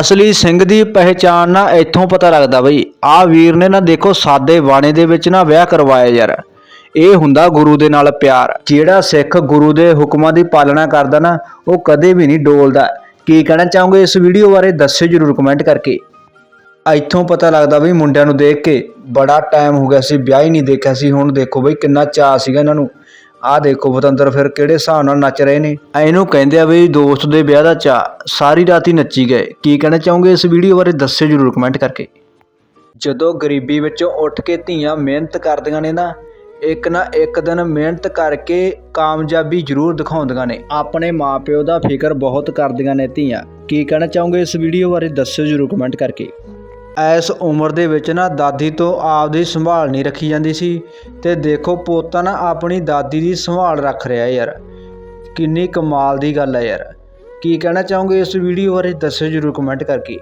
ਅਸਲੀ ਸਿੰਘ ਦੀ ਪਹਿਚਾਣ ਨਾ ਇੱਥੋਂ ਪਤਾ ਲੱਗਦਾ ਬਈ ਆ ਵੀਰ ਨੇ ਨਾ ਦੇਖੋ ਸਾਦੇ ਬਾਣੇ ਦੇ ਵਿੱਚ ਨਾ ਵਿਆਹ ਕਰਵਾਇਆ ਯਾਰ। ਇਹ ਹੁੰਦਾ ਗੁਰੂ ਦੇ ਨਾਲ ਪਿਆਰ। ਜਿਹੜਾ ਸਿੱਖ ਗੁਰੂ ਦੇ ਹੁਕਮਾਂ ਦੀ ਪਾਲਣਾ ਕਰਦਾ ਨਾ, ਉਹ ਕਦੇ ਵੀ ਨਹੀਂ ਡੋਲਦਾ। ਕੀ ਕਹਿਣਾ ਚਾਹੋਗੇ ਇਸ ਵੀਡੀਓ ਬਾਰੇ, ਦੱਸਿਓ ਜਰੂਰ ਕਮੈਂਟ ਕਰਕੇ। ਇੱਥੋਂ ਪਤਾ ਲੱਗਦਾ ਬਈ ਮੁੰਡਿਆਂ ਨੂੰ ਦੇਖ ਕੇ ਬੜਾ ਟਾਈਮ ਹੋ ਗਿਆ ਸੀ, ਵਿਆਹ ਹੀ ਨਹੀਂ ਦੇਖਿਆ ਸੀ। ਹੁਣ ਦੇਖੋ ਬਈ ਕਿੰਨਾ ਚਾਅ ਸੀਗਾ ਇਹਨਾਂ ਨੂੰ। ਆਹ ਦੇਖੋ ਪਤੰਦਰ ਫਿਰ ਕਿਹੜੇ ਹਿਸਾਬ ਨਾਲ ਨੱਚ ਰਹੇ ਨੇ? ਇਹਨੂੰ ਕਹਿੰਦੇ ਆ ਬਈ ਦੋਸਤ ਦੇ ਵਿਆਹ ਦਾ ਚਾਅ ਸਾਰੀ ਰਾਤ ਹੀ ਨੱਚੀ ਗਏ। ਕੀ ਕਹਿਣਾ ਚਾਹੋਗੇ ਇਸ ਵੀਡੀਓ ਬਾਰੇ ਦੱਸਿਓ ਜਰੂਰ ਕਮੈਂਟ ਕਰਕੇ। ਜਦੋਂ ਗਰੀਬੀ ਵਿੱਚੋਂ ਉੱਠ ਕੇ ਧੀਆਂ ਮਿਹਨਤ ਕਰਦੀਆਂ ਨੇ ਨਾ ਇੱਕ ਨਾ ਇੱਕ ਦਿਨ ਮਿਹਨਤ ਕਰਕੇ ਕਾਮਯਾਬੀ ਜ਼ਰੂਰ ਦਿਖਾਉਂਦੀਆਂ ਨੇ। ਆਪਣੇ ਮਾਪਿਓ ਦਾ ਫਿਕਰ ਬਹੁਤ ਕਰਦੀਆਂ ਨੇ ਧੀਆਂ। ਕੀ ਕਹਿਣਾ ਚਾਹੋਗੇ ਇਸ ਵੀਡੀਓ ਬਾਰੇ ਦੱਸਿਓ ਜਰੂਰ ਕਮੈਂਟ ਕਰਕੇ। ਇਸ ਉਮਰ ਦੇ ਵਿੱਚ ਨਾ ਦਾਦੀ ਤੋਂ ਆਪਦੀ ਸੰਭਾਲ ਨਹੀਂ ਰੱਖੀ ਜਾਂਦੀ ਸੀ ਤੇ ਦੇਖੋ ਪੋਤਾ ਨਾ ਆਪਣੀ ਦਾਦੀ ਦੀ ਸੰਭਾਲ ਰੱਖ ਰਿਹਾ ਯਾਰ। ਕਿੰਨੀ ਕਮਾਲ ਦੀ ਗੱਲ ਹੈ ਯਾਰ। ਕੀ ਕਹਿਣਾ ਚਾਹੋਗੇ ਇਸ ਵੀਡੀਓ ਬਾਰੇ ਦੱਸਿਓ ਜਰੂਰ ਕਮੈਂਟ ਕਰਕੇ।